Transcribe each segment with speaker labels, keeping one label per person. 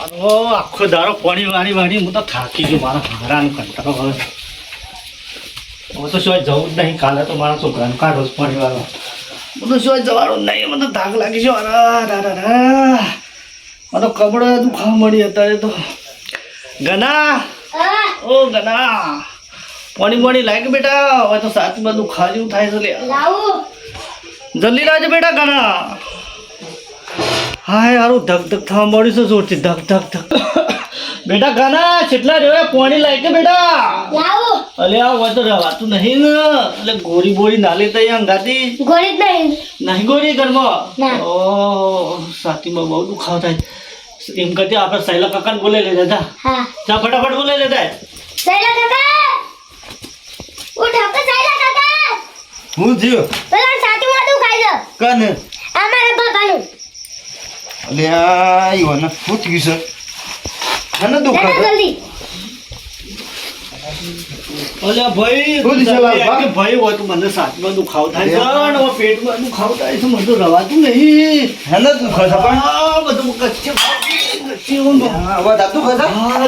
Speaker 1: આખો દારો પાણી વાણી વાણી હું તો થાકી ગયો મારા હારાનો કંટાળો હવે હું તો સિવાય જવું જ નહીં કાલે તો મારા છોકરાનું કાઢો રોજ પાણી વાળો. હું તો સિવાય જવાનું નહીં મને તો થાક લાગી છે અરા રા રા મને તો કબડો દુખાવા મળી અત્યારે તો. ગના. ઓ ગના. પાણી પાણી લાગે બેટા હવે તો સાચી બધું ખાજું થાય છે જલ્દી રાજ બેટા ગના. હાય હારું ધક ધક થવા મળ્યું છે જોરથી. ધક ધક ધક. બેટા ગાના કેટલા રેવા પાણી લાય કે બેટા? અલે આ હોય તો રવાતું નહીં ને. એટલે ગોરી બોરી ના લેતા અહીંયા અંગાતી નહીં. ગોરી ઘરમાં?
Speaker 2: ના.
Speaker 1: ઓ સાતીમાં બહુ દુખાવ થાય. એમ કરતી આપણે સહેલા કાકાને બોલાવી લેતા હતા ચા ફટાફટ બોલાવી લેતા
Speaker 3: હું થયો? કને અલે આ ઈવન ફૂટ ગયું છે મને દુખા
Speaker 1: અલે ભાઈ
Speaker 3: શું છે
Speaker 1: ભાઈ હોય તો મને દુખાવ થાય. છે હવે પેટમાં દુખાવ થાય છે મને તો રવાતું નહીં.
Speaker 3: હેને દુખા છે પણ.
Speaker 1: આ બધું કચ્છે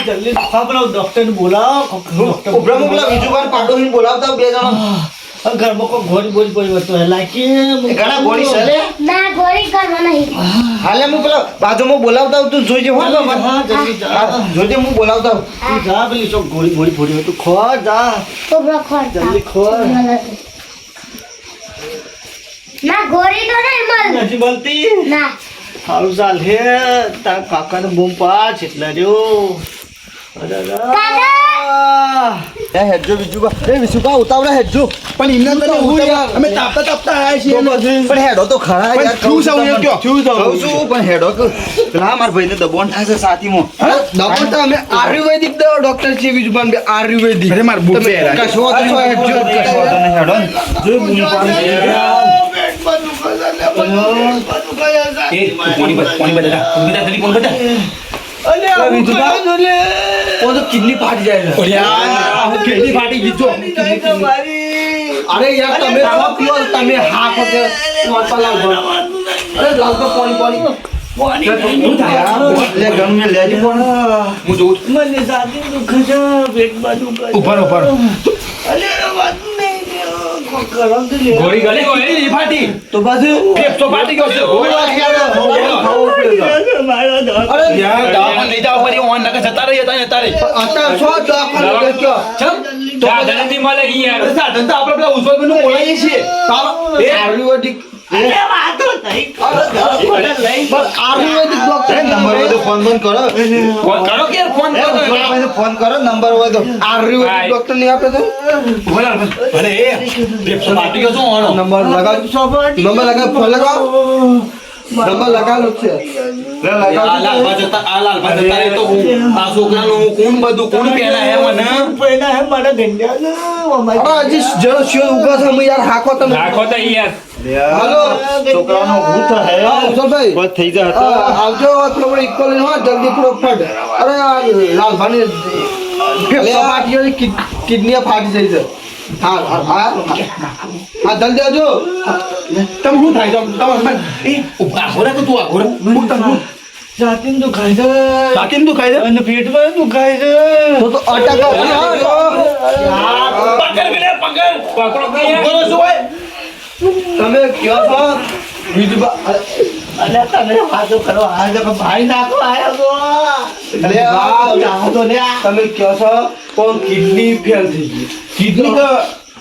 Speaker 1: જલ્દી દુખા પેલા ડોક્ટરને બોલાવો. ડોક્ટર
Speaker 3: ઉભરા બીજું વાર પાડો બોલાવતા બે જણા.
Speaker 1: આ ઘરમાં કોઈ ગોળી બોરી બોરી વસ્તુ હે
Speaker 3: કે ઘણા ગોળી સલે
Speaker 2: ના ગોળી ઘરમાં નહીં.
Speaker 3: હાલે હું પેલા બાજુમાં બોલાવતા આવું તું જોઈજે હો
Speaker 1: હા જલ્દી જા.
Speaker 3: હા, જોજે હું બોલાવતા.
Speaker 1: તું જા પેલી ચોક ગોળી ગોળી ફોડી હોય તું ખો જા. જલ્દી ખો
Speaker 2: ના ગોળી તો નહીં મળ
Speaker 1: નથી મળતી
Speaker 2: ના.
Speaker 1: સારું ચાલ હે તારા કાકાને બૂમ પાછ એટલે જો અરે અરે.
Speaker 3: એ હેડજો બીજું એ વિશુભા ઉતાવળા હેડજો. પણ એમને તો હું અમે તાપતા તાપતા આવ્યા છીએ પણ હેડો તો ખરા યાર
Speaker 4: શું સૌ છે હું.
Speaker 3: કહું છું. પણ હેડો કે પેલા મારા ભાઈને દબોન થાય છે સાતીમો
Speaker 4: દવા તો અમે આયુર્વેદિક દવા ડોક્ટર છે પણ બે આયુર્વેદિક. અરે માર બુક
Speaker 3: તમે કશો તો હેડજો કશો તો ને હેડો ને.
Speaker 1: જો. બૂમ પાડ
Speaker 4: કિડની ફાટી જાય કિડની ફાટી ગઈ જો અરે યાર તમે સો પીઓ તમે હા ખોતે વાપા લાવ અરે લાવ તો પાણી પાણી.
Speaker 3: હું થાય? યાર? લે ગમે લેજો પણ
Speaker 4: હું જોઉં છું.
Speaker 1: મને સાથી દુખે છે પેટમાં દુખે ઊભા ઊભા તો.
Speaker 4: ગોળી ગળી કિડની ફાટી
Speaker 3: તો પાછું
Speaker 4: ફેફસો ફાટી ગયો છે. અરે યાર દવાખાને લઈ જાવ પડી ઓન નકા જતા રહી હતા જતા રહી
Speaker 3: અત્યારે સો દવાખાને ગયો.
Speaker 4: ચમ તો અરે સાધન તો આપણે પેલા ઉજવલભાઈનું બોલાવીએ છીએ તારો એ આયુર્વેદિક
Speaker 1: અલે વાતો નહીં કરો. લઈ
Speaker 3: પણ ડોક્ટર નંબર હોય તો ફોન ફોન કરો
Speaker 4: ફોન કરો કે ફોન કરો
Speaker 3: ફોન કરો નંબર હોય તો ડોક્ટરની આપે તો
Speaker 4: બોલા અરે એ પાર્ટી ફાટી શું
Speaker 3: નંબર લગાવ નંબર લગાવ ફોન લગાવો નંબર લગાવેલો છે.
Speaker 4: આ લાલભા જતા આ લાલભા જતા રહે તો હું આ છોકરાનું કોણ બધું કોણ પહેલા હે મને.
Speaker 1: પહેલા હે મારા ગંડિયાને અમારી-
Speaker 3: અરે હજી જરા શિયો ઊભા છે યાર હાકો તમે. હાલો.
Speaker 1: છોકરાનો હું હે
Speaker 3: હા
Speaker 1: બસ થઈ જાય
Speaker 3: હા, આવજો થોડો ઇક્કો હો જલ્દી થોડો ફટ. અરે લાલભાની કિડની ફાટી જાય છે. હા હા હા હા જલ્દી આવજો.
Speaker 4: તમે શું થાય તમે તમે એ આઘો રે તું આઘો હું તમને
Speaker 1: જાતીને દુખાય છે.
Speaker 4: સાકીમ તું ખાઈ
Speaker 1: અને પેટમાં દુખાય છે.
Speaker 3: તો તો અટક
Speaker 4: પકડ પકડ. પકડો બોલો શું હોય
Speaker 3: તમે કયો છો? બીજું
Speaker 1: અને તમે વાતો કરો. આ ભાઈ નાખો આયો તો
Speaker 3: અરે આ
Speaker 1: જાઓ તો લે. આ.
Speaker 3: તમે કયો છો પણ કિડની ફેલ થઈ ગઈ
Speaker 4: કિડની તો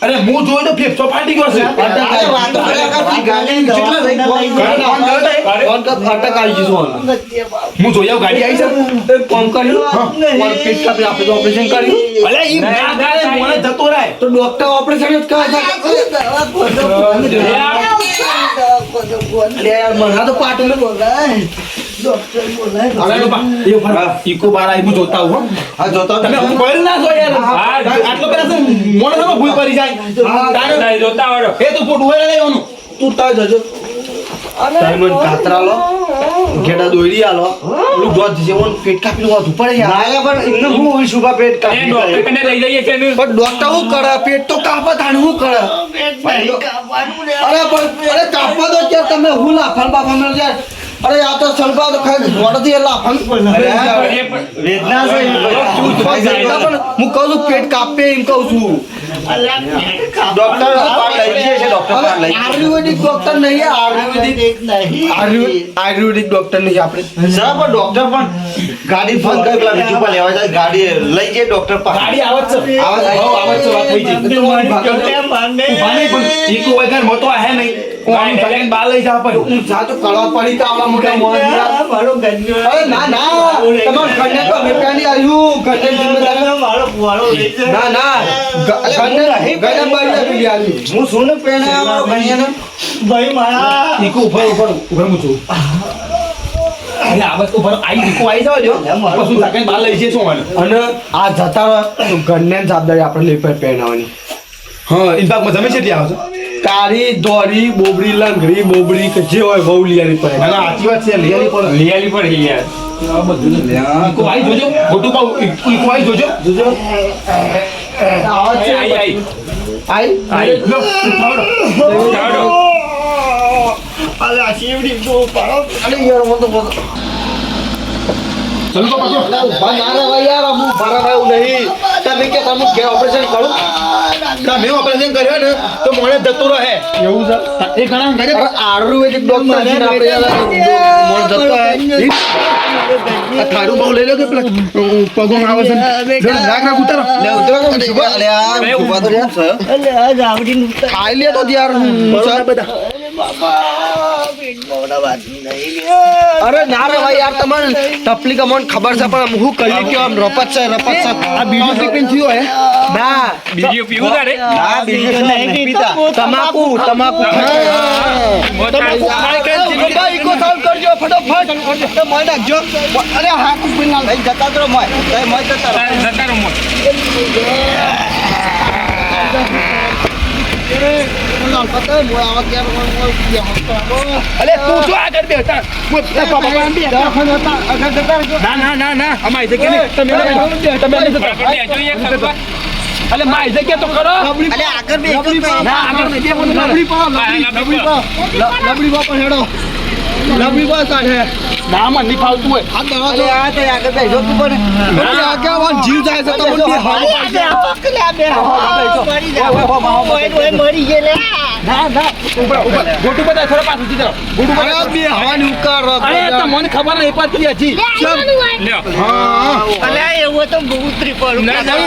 Speaker 4: અરે હું જોઈ તો ફેફસો ફાટી ગયો છે.
Speaker 3: અટક આવી
Speaker 1: વાતો
Speaker 3: ગઈ.
Speaker 1: કર્યા કરતી
Speaker 3: ગાડી
Speaker 1: કેટલા
Speaker 3: કેટલા
Speaker 1: લઈ
Speaker 3: થઈ?
Speaker 1: લઈ
Speaker 3: ફોન
Speaker 1: લઈ
Speaker 3: કર, ફોન કર, અટક આવી ગઈ છે
Speaker 4: હું જોઈ આવું ગાડી આવી છે.
Speaker 3: એક કર્યું પેટ કાપી આપણે તો ઓપરેશન કર્યું.
Speaker 4: અલે ઈ ના થાય મોણે જતો રહે.
Speaker 3: તો ડોક્ટર ઓપરેશન જ કરે છે તો.
Speaker 4: ઈકો બાર આવી જોતા હું
Speaker 3: જોતો
Speaker 4: તમે ના જો યાર શું મોણે ભૂલ કરી જાય તારે- એ તું ઉભેલા નહીં ઓનું.
Speaker 3: તું તાર જજો ડાયમંડ કાતરા લો ઘેડા દોરી આલો. પેલું જોત છે ઓન પેટ કાપી લો ઉપર યાર પણ એમને હું હોય શુભા પેટ કાપી પણ ડોક્ટર શું કરે? પેટ તો કાપા તાણ શું કરે. અરે પણ અરે કાપવા દો કે તમે હું લાફાન બાફા મેળ યાર અરે આ તો શંકા તો ખાલી વડથી એલા આપણને-
Speaker 5: વેદના છે
Speaker 3: પણ. હું કહું છું પેટ કાપે એમ કહું છું.
Speaker 5: ડોક્ટર લઈ જઈએ છે ડોક્ટર લઈ
Speaker 3: આયુર્વેદિક ડોક્ટર નહીં આયુર્વેદિક આયુર્વે- આયુર્વેદિક ડોક્ટર નહીં આપણે.
Speaker 5: સર પણ ડોક્ટર પણ ગાડી ફોન કરી પેલા બીજું પણ લેવા જાય. ગાડી લઈ જઈએ ડોક્ટર પાસે
Speaker 4: ગાડી આવત છે.
Speaker 3: આવત
Speaker 4: આવત છે વાત થઈ
Speaker 3: હું
Speaker 4: નહીં પણ ચીકુ વગર મોટો હે નહીં. ગાડી ચલાવીને બહાર લઈ જા પણ.
Speaker 3: હું જાતો કળવા પડી તો આવડા મોટા મોહન અરે ના ના. તમારું કન્યા તો વેપારી આવ્યું. કન્યા જિમ્મેદારી ના ના ગ- કન્યા બારી આપી આવ્યું
Speaker 5: હું શું ને પેણે મારો. ભાઈને
Speaker 4: ચીકુ ઉપર ઉપર ઉપર હું છું. આ વસ્તુ આઈ ચીકુ આવી જાવ જો. પછી સાકન બહાર લઈ જઈએ
Speaker 3: અને આ જતા કન્યા જવાબદારી આપણે લઈ પડે પહેરાવાની.
Speaker 4: હા ઇનફાક્ટ તમે છે ત્યાં આવશો
Speaker 3: કાળી દોરી બોબડી લંગડી બોબડી કે જે હોય બહુ લીયાની પડે.
Speaker 4: ના ના સાચી વાત છે લિયાલી પણ લિયાલી પણ યાર.
Speaker 3: અરે યાર તો
Speaker 4: ચલો તો પાછો.
Speaker 3: ઊભા ના રહેવાય યાર રહેવાય એવું નહીં. તમે કે તમે ઘેર ઓપરેશન કરું.
Speaker 4: તમે ઓપરેશન કર્યો ને તો મોડે જતો રહે.
Speaker 3: એવું છે?
Speaker 4: એ ઘણા કરે
Speaker 3: આયુર્વેદિક ડોક્ટર છે આપણે મોણ જતો હોય
Speaker 4: આ બહુ લઈ લો કે પેલા? પગોમાં આવે છે રાખ રાખ ઉતારો.
Speaker 3: લે ઉતરો કે શુભા અલે આ શુભા તો શું છે ખાઈ લે તો યાર બધા? અરે ના રે ભાઈ યાર તમને તકલીફ અમને ખબર છે પણ હું કહ્યું કે આમ રપત છે રપત છે.
Speaker 4: આ બીજું ટ્રીટમેન્ટ થયું હે
Speaker 3: ના.
Speaker 6: બીડીઓ પીવું તારે
Speaker 3: ના બીજું નહીં પીતા. તમાકુ તમાકુ તમાકુ. ખાઈ ખાઈ જીવનભાઈ ઈકો સાલ કરજો ફટાફટ. તો મોય નાખજો અરે હા કુપિન ના લઈ જતા તો મય. મોય જતા રહો.
Speaker 6: જતા
Speaker 3: મોય.
Speaker 4: અલે તું શું આગળ બે હતા
Speaker 3: દવાખાને હતા. આગળ જતા રહેજો.
Speaker 4: ના ના ના ના. અમારી જગ્યા તમે તમે? અલે મારી જગ્યા તો કરો
Speaker 3: અલે આગળ બે
Speaker 4: ના આગળ બે
Speaker 3: લબડી પા લબડી પા લબડી પા પણ હેડો. લબડી બસ કાઢે
Speaker 4: ના મને નહીં ફાવતું હોય
Speaker 3: આ દવા તો આ તે આગળ બેસો તું પણ અરે આગળ જીવ જાય છે તમને બે હાલ
Speaker 4: ના ના ઉપર ઉપર ગોટું બધા થોડા પાછું સીધા રહો. ગોટું બધા
Speaker 3: બે હવાની ઉકાર
Speaker 4: અરે તમને ખબર નહીં પડતી હજી
Speaker 6: લ્યો.
Speaker 4: ના ના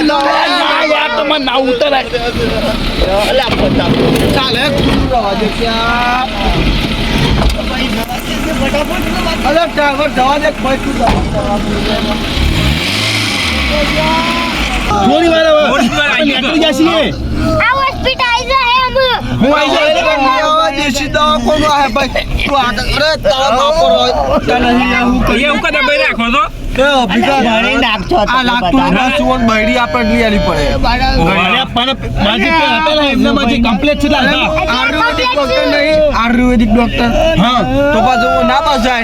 Speaker 4: ના યાર તમને ના ઉતરાય
Speaker 3: ચાલે દે અરે ડ્રાઈવર જવા દે કોઈ તું
Speaker 4: થોડી વાર
Speaker 6: થોડી વાર
Speaker 4: નીકળી જશે
Speaker 2: આ હોસ્પિટલાઇઝર હે हम
Speaker 4: હું આવી જાય
Speaker 3: દેશી દવા કોનો હે ભાઈ તું આગળ અરે તારા બાપો તને હું
Speaker 6: એ એવું કદાચ ભાઈ રાખો છો
Speaker 3: આયુર્વેદિક ડોક્ટર નહીં આયુર્વેદિક ડોક્ટર
Speaker 4: હા.
Speaker 3: તો પાછું ના પાછા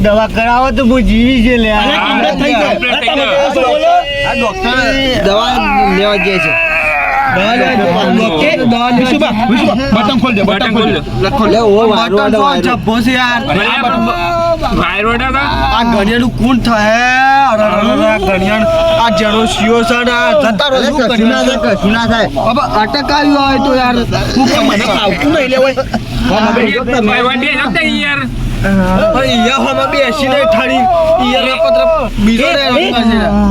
Speaker 4: દવા
Speaker 5: કરાવો તો હું જીવી છે લે
Speaker 3: દવા લેવા ગયા છે.
Speaker 4: બટન ખોલ દે બટન ખોલ દે
Speaker 3: લે ઓ બટન તો જબ્બો છે. યાર
Speaker 6: અરે આ વાયરો હતા
Speaker 3: આ ગણિયાનું કોણ થાય અરે અરે અરે આ જણો શિયો છે ને જતા રહો શું કરી કશું ના થાય બાબા અટક હોય તો યાર હું કે મને આવતું નહીં લે
Speaker 6: ભાઈ વાંધે જતા યાર
Speaker 3: પણ ઈયા હોમાં બે એસી ને ઠાડી ઈયા ના પત્ર બીજો ને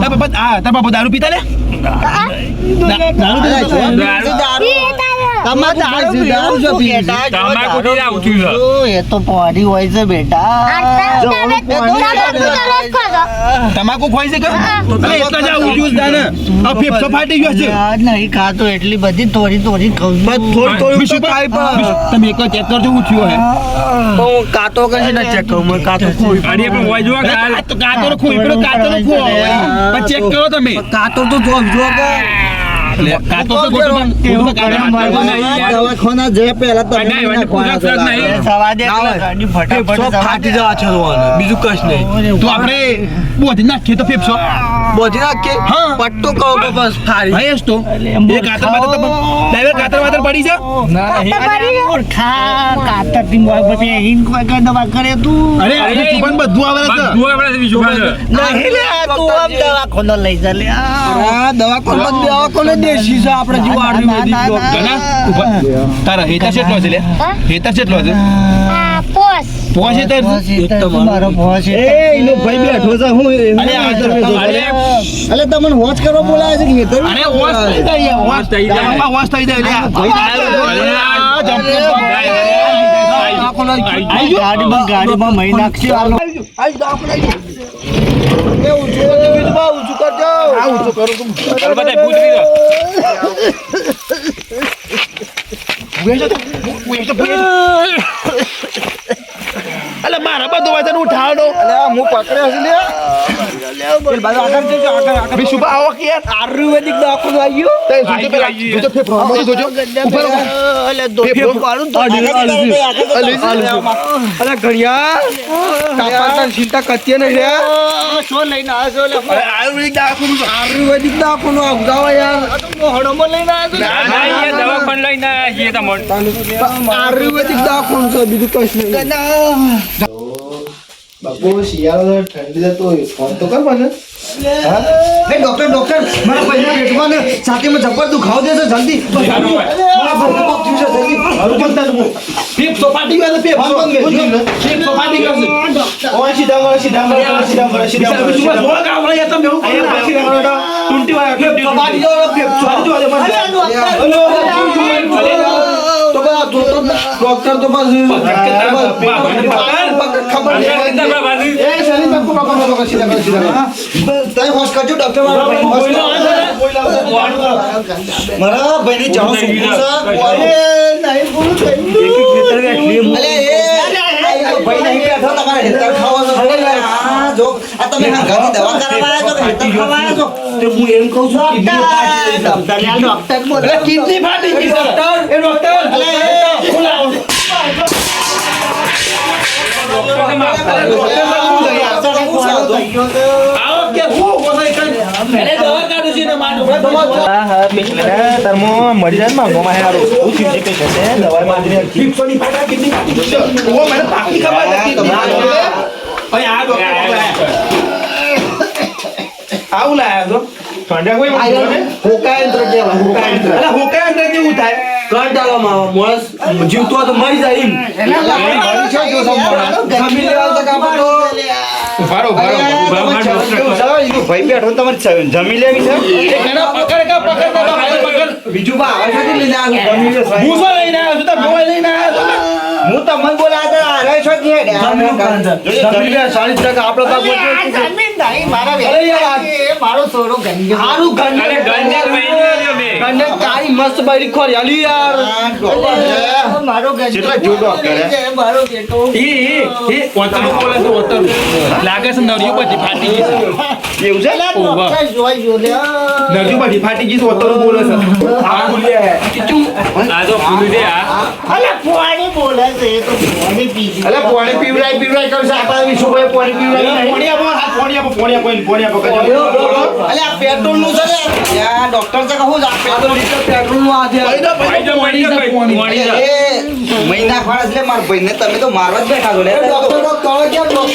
Speaker 4: તારા બાપા આ, તારા બાપા દારૂ પીતા લે?
Speaker 3: 那那个钱哪里打的 તમારે દારૂ પીવું છો?
Speaker 6: તમાકુ થી આવું થયું
Speaker 5: એ તો પોડી હોય છે બેટા.
Speaker 4: તમાકુ ખવાય છે. કે? અરે એટલા જ આ ઉઠ્યું છે આ ફેફસો ફાટી ગયો છે.
Speaker 5: નહીં ખાતો એટલી બધી થોડી થોડી ખાઉં છું.
Speaker 3: થોડી થોડું ખાઈ પણ.
Speaker 4: તમે એક ચેક કરજો હું થયું હે
Speaker 3: તો હું કાતો કરી ને ચેક કરું કાતો ખોઈ
Speaker 6: અરે પણ હોય જો કાલ.
Speaker 4: કાતો ખોઈ પેલો કાતો ચેક કરો તમે.
Speaker 3: કાતો તો જો જો દવાખાના જયા પહેલા તમે
Speaker 6: અડાય,
Speaker 3: મને
Speaker 6: મને પૂરા
Speaker 3: ખોળા
Speaker 6: ફરક નહીં.
Speaker 3: ચડાવ્યા.
Speaker 1: સવા દે
Speaker 3: ના હોય.
Speaker 1: ગાડી ફટાફટ
Speaker 3: ફેફસો ફાટી જવા છે બીજું કશ નહીં.
Speaker 4: તો આપણે બોધી નાખીએ તો ફેફસો.
Speaker 3: બોધી નાખીએ?
Speaker 4: હા.
Speaker 3: પટ્ટો કરો બસ ફાડી.
Speaker 4: ભાઈ તો. એ કાતર બાતર ડ્રાઈવર કાતર બાતર પડી છે?
Speaker 1: ખા કાતરથી મોય પછી હિન કોઈ કઈ દવા કરે તું?
Speaker 4: અરે અરે તું બધું આવે છે.
Speaker 6: બધું આપણે બીજું પાસે.
Speaker 1: લે તું આમ દવાખાનો લઈ જા લે આ.
Speaker 3: દવાખાનો દવાખાનો છે આપણે
Speaker 4: તારા કેટલો છે લે? કેટલો છે
Speaker 1: મારો
Speaker 3: એ ભાઈ બેઠો છે હું
Speaker 4: અરે અરે
Speaker 3: તમને વોચ કરવા બોલાવે છે કે
Speaker 4: અરે થઈ જાય થઈ જાય. થઈ જાય. આ
Speaker 1: ગાડીમાં ગાડીમાં મહી નાખશે.
Speaker 3: એ ઊંચું કરજો બીજું ઊંચું કરજો.
Speaker 4: આ ઊંચું કરું તું.
Speaker 6: ચાલ બધા ભૂત લીધો.
Speaker 4: અલે મારા બધો વાતન ઉઠાડો.
Speaker 3: અલે આ હું પકડ્યો છે લે પેલ બાજુ આગળ જજો આગળ આગળ
Speaker 4: બે શુભ આવો કે યાર
Speaker 3: આયુર્વેદિક દવાખાનું આવ્યું
Speaker 4: તે જોજો પેલા જોજો ફેફડો આમાં જોજો ઉપર
Speaker 1: અલે દોસ્તો પાડું તો
Speaker 3: અલે કાપાતા ચિંતા કત્ય ને રે
Speaker 1: શું લઈને આવ્યો છો લે?
Speaker 4: આયુર્વેદિક દવાખાનું
Speaker 3: આયુર્વેદિક દવાખાનું અમદાવા યાર
Speaker 1: મોહડોમાં લઈને આવ્યો
Speaker 6: ના, ના, એ દવાખાને લઈને આયા છીએ તમને.
Speaker 3: આયુર્વેદિક દવાખાનું છે બીજું કશું નહીં બાપુ શિયાળો ઠંડી જતો ફોન તો કર મને એ ડોક્ટર ડોક્ટર મારા પૈસા પેટમાં ને છાતીમાં જબર દુખાવ દે છે જલ્દી મારા
Speaker 4: ગયો ઓય સીધા મળે સીધા મળે સીધા મળે સીધા મળે સીધા મળે જોવા તમે
Speaker 1: પાછી.
Speaker 4: ટુંટી વાળા ગયો મને
Speaker 3: તો બા ડોક્ટર તો બસ ખબર નહીં
Speaker 4: એ શરીર કોકા કોકા કોકા સીધા કરો સીધા કરો
Speaker 3: હોશ કરજો ડોક્ટર મારા ભાઈ હોશ કરો. મારા ભાઈની જાણો શું અલે એ ભાઈ નહીં બેઠો તમારે હેતર ખાવાનો જો આ તમે હંગાથી દવા કરાવવા આવ્યા છો હેતર ખાવા આવ્યા છો?
Speaker 4: તે હું એમ કહું છું કિડની ફાટી
Speaker 1: ડોક્ટર, ડોક્ટર બોલે.
Speaker 4: કિડની ફાટી ડોક્ટર એ ડોક્ટર આવો કે હું બોલાય કઈ એને દવા કાઢું છે ને ફાટા કિડની ફાટી છે. ઓ, મને પાકી ખબર નથી ભાઈ આ ડોક્ટર આવું લાયા છો ઠંડા કોઈ
Speaker 3: આયર હોકાયંત્ર કહેવાય. હોકાયંત્ર
Speaker 4: અલા હોકા યંત્ર કેવું થાય?
Speaker 3: કર ડાળવામાં આવે. માણસ જીવતો તો મરી જાય એમ. જમી લેવા તો કામ તો.
Speaker 6: ઉભારો, ઉભારો, ઉભારો, ઉભારો, ડોક્ટર.
Speaker 3: ભાઈ બેઠો તમારે જમી લેવી છે
Speaker 4: પકડ કે પકડ પકડ પકડ.
Speaker 3: બીજું બા આવે છે લઈને આવ્યો જમી લે
Speaker 4: હું શું લઈને આવ્યો છું? તમે મોબાઈલ લઈને આવ્યો
Speaker 3: હું તમને બોલાતા આરે છો કે જમી લે 40 ટકા આપણો ભાગ
Speaker 1: નહીં, મારા
Speaker 3: અરે યાર,
Speaker 1: મારો છોરો ગંજો.
Speaker 3: હારું ગંડે
Speaker 6: અરે ગંજા મહિને બે.
Speaker 3: ગંડે કાળી મસ્ત બારી ખોરી યાર
Speaker 1: મારો ગંજો. મારો બેટો.
Speaker 6: ઈ, ઈ, ઈ, ઓતરું બોલે છે, ઓતરું. લાગે છે નળિયું બધી ફાટી ગઈ છે
Speaker 4: એવું છે
Speaker 1: અલે, જોઈ જો લે.
Speaker 4: નરજુ બધી ફાટી ગયું છે ઓતરો બોલે છે આ બોલ્યા
Speaker 6: આ તો ફૂલું છે આ
Speaker 1: અલે, પોણી બોલે છે, એ તો પોણી પીધી.
Speaker 4: અલે પાણી પીવડાય પીવડાય કરશે આપણા વિશુભાઈ પાણી પીવડાય પાણી આપો હાથ પાણી આપો પાણી આપો પાણી આપો કજો
Speaker 3: અલે આ પેટ્રોલનું છે ને યાર ડોક્ટર છે કહું આ પેટ્રોલ લીટર પેટ્રોલનું આ છે
Speaker 6: ભાઈ તો પાણી છે.
Speaker 3: એ મહિના ખરા એટલે મારા ભાઈને તમે તો મારવા જ બેઠા છો લે ડોક્ટર ડોક્ટર કેમ ડોક્ટર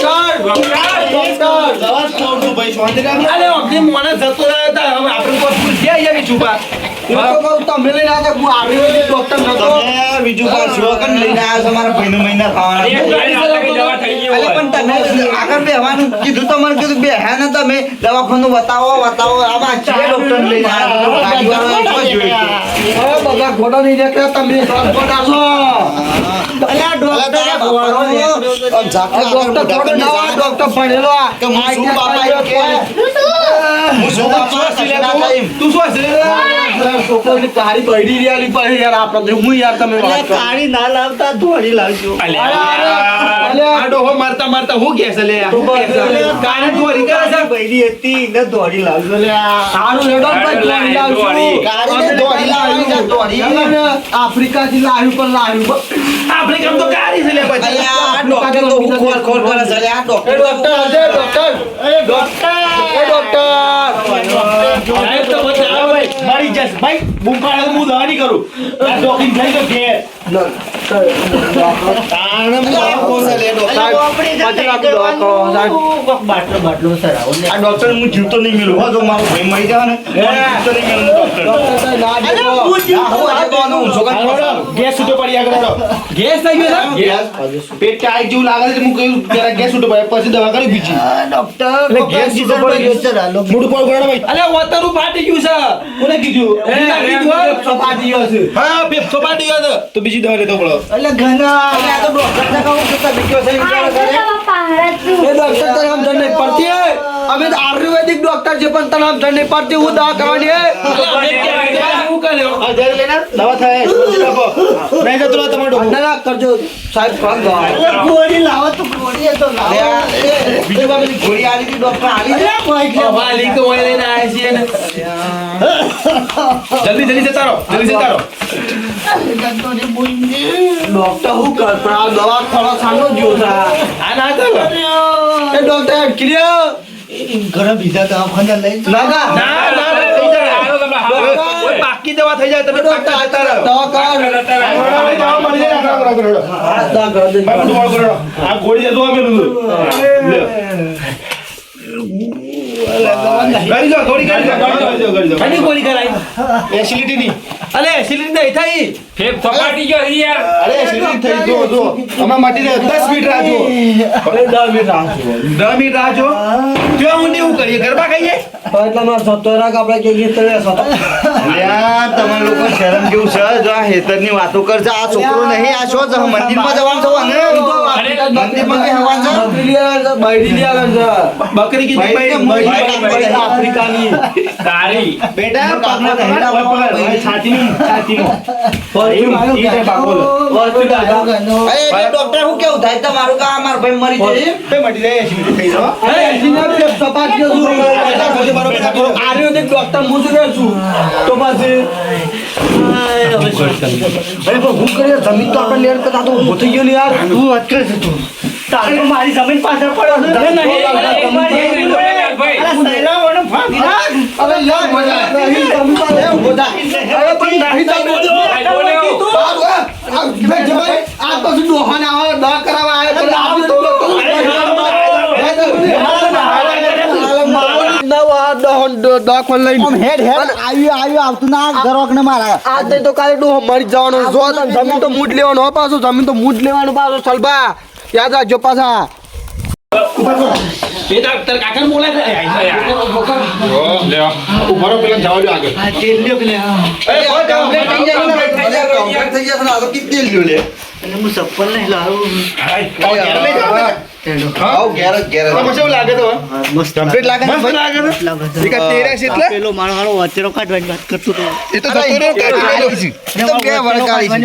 Speaker 4: તમે
Speaker 3: દવાખાનું બતાવો બતાવો. આમાં ડોક્ટર લઈને આવ્યા બધા ખોટા નહીં દેખતા તમે ખોટા છો
Speaker 1: અલે, આ ડોક્ટરે
Speaker 3: ડોક્ટર થોડો ડોક્ટર ભણેલો આ.
Speaker 4: કે હું શું બાપા કે?
Speaker 5: હું શું વાત છું?
Speaker 4: શું
Speaker 5: ના થાય એમ.
Speaker 4: તું શું હશે રે? થી કાળી બૈરી રહ્યા પર યાર આપણે હું યાર તમે વાત કરો.
Speaker 1: કાળી ના લાવતા ધોળી લાવજો.
Speaker 4: આ ડોહો મારતા મારતા હું છે લે? કાળી દોરી કરે છે.
Speaker 1: બૈરી હતી ને ધોળી લાવજો. લે
Speaker 4: સારું હેડો ને ભાઈ દોરી લાવશું.
Speaker 5: કાળીને દોરી લાવ્યું, દોરી.
Speaker 4: લાવ્યું પણ લાવ્યું. આફ્રિકામાં તો કાળી છે લે પછી
Speaker 5: ડોક્ટર તો હું ખોર ખોર કરે છે. અલ્યા, ડોક્ટર
Speaker 4: ડોક્ટર ડોક્ટર એ ડોક્ટર એ ડોક્ટર
Speaker 1: તો બતાવો ભાઈ. મરી જશે ભાઈ હું દવા નહીં કરું ડોકિંગ થઈ ઘેર.
Speaker 5: છે ડોક્ટર?
Speaker 4: હું જીવતો નહીં મિલું જો મારો ભાઈ મરી જાય ને. ગેસ છૂટો પડી આગળ ગેસ થઈ ગયો પેટ જેવું લાગે છે હું કહ્યું જરા ગેસ છૂટો પડે પછી દવા કરી બીજી
Speaker 1: ડોક્ટર
Speaker 4: ગેસ છૂટો પડી ગયો. મોઢું પર ગોળા ભાઈ.
Speaker 3: અલે વતરું ફાટી ગયું છે.
Speaker 4: કોને કીધું? તો બીજી દવા લેતો પડો
Speaker 1: એટલે ઘણા.
Speaker 5: આ તો ડોક્ટરને કહું કે તમે છે.
Speaker 2: તો
Speaker 4: એ ડોક્ટર તને આમ પડતી અમે તો ડોક્ટર છે પણ તને આમ જણ નહીં પડતી હું દવા કરવાની દવા થાય. નહીં જતો તમારો ના કરજો. સાહેબ કામ દવા
Speaker 1: ગોળી લાવો તો ગોળી તો લાવો.
Speaker 5: બીજું બાબત ગોળી આલી હતી, ડોક્ટર આલી છે?
Speaker 3: માલિક તો ઓય લઈને આવ્યા છીએ ને.
Speaker 4: જલ્દી જલ્દી જતા રહો જલ્દી જતા રહો ડોક્ટર હું કર પણ આ દવા થોડો સાનો જ્યો છે.
Speaker 3: આ ના કરો
Speaker 4: એ ડોક્ટર ક્લિયર?
Speaker 1: ઘણા બીજા દવાખાના લઈ
Speaker 4: ના ના
Speaker 3: ના બાકી દવા થઈ જાય તમે
Speaker 4: ડોક્ટર
Speaker 3: જતા રહો
Speaker 4: દવા મળી જાય આ ગોળી દે દવા થોડી
Speaker 3: ગોળી
Speaker 4: એસિડિટી ની
Speaker 3: એસિડિટી નહીં થઈ ગયો યાર.
Speaker 4: અરે એસિડિટી થઈ જો જો અમાર માટી 10 મિનિટ રાહ જો અરે 10 મિનિટ રાહ જો 10 મિનિટ રાહ જો જો હું એવું કરીએ ગરબા ખાઈએ
Speaker 5: એટલે મારે સત્તર રાખ આપણે કહીએ તો એ સત્તર.
Speaker 4: અલ્યા તમે લોકો શરમ જેવું છે? જો આ હેતરની વાતો કરશે. આ છોકરો નહીં આ શું મંદિર મંદિરમાં જવાનું છો કે હવાનું છે?
Speaker 5: લઈ આવે લઈ આવે છે.
Speaker 4: બકરી કી
Speaker 5: બૈરી આફ્રિકાની.
Speaker 3: તારી.
Speaker 4: બેટા પગમાં ધહેડા હોય પકડ છાતીમાં છાતીમાં ઈ ઈ તે બાકોલ
Speaker 5: અરે, એ ડોક્ટર હું કેવું થાય? તમારું કે મારો ભાઈ મરી જશે
Speaker 4: બે મરી જાય એસિડિટી થઈ જાવ
Speaker 5: અરે, એસીના પેપ સપાટીઓ શું? દે ડોક્ટર હું શું છું? તો પછી અરે પણ હું કરીએ? જમીન તો આપણે લેર કરતા તો હું થઈ ગયો યાર.
Speaker 1: તું વાત છે તું. તારે મારી જમીન પાછળ પડો
Speaker 3: અરે નહીં,
Speaker 5: જમીન તો તમે મૂડ લેવાનો પાછું. જમીન તો મૂડ લેવાનું પાછું સલભા. યાદ રાખજો પાછા.
Speaker 4: પેલા જવા દો આગળ
Speaker 1: અને હું ચપ્પલ નહીં લાવું.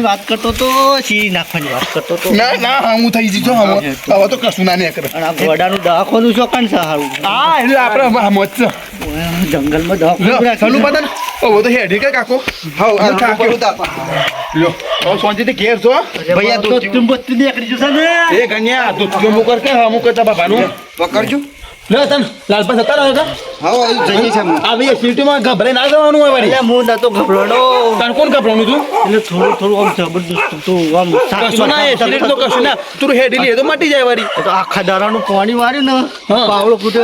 Speaker 1: વાત કરતો
Speaker 4: તો
Speaker 1: સી નાખવાની વાત કરતો
Speaker 4: ના ના હું થઈ જઈશ હવે તો કશું ના નહીં કરે
Speaker 1: ઘોડાનું દવાખાનું શું કાન હારું?
Speaker 4: હા એટલે આપણે
Speaker 1: જંગલમાં
Speaker 4: લ્યો,
Speaker 1: દવાખાનું
Speaker 4: ચાલુ
Speaker 1: રાખ્યું.
Speaker 4: ઓ તો હેડી કે કાકો? હાઉ આ થાક્યો લ્યો હવે શાંતિથી ઘેર છો
Speaker 1: ભૈયા તો તું બધું નીકળી જશે ને.
Speaker 4: એ ગણ્યા તું તું મુકર કે હા મુકર તા બાબાનું.
Speaker 5: પકડજો.
Speaker 4: લે તન લાલપા જતા રહ્યો કા
Speaker 5: હા એ જઈએ છે
Speaker 4: આ ભાઈ સિટીમાં ગભરાઈ ના જવાનું હોય વળી.
Speaker 1: એટલે હું નતો ગભરાણો.
Speaker 4: તને કોણ ગભરાણું તું?
Speaker 1: એટલે થોડું થોડું આમ જબરદસ્ત તું આમ
Speaker 4: ના એ શરીર તો કશું ના. તું હેડી લે તો મટી જાય વળી.
Speaker 1: તો આખા દારાનું પાણી વાર્યું ને.
Speaker 4: હા.
Speaker 1: પાવડો ફૂટે.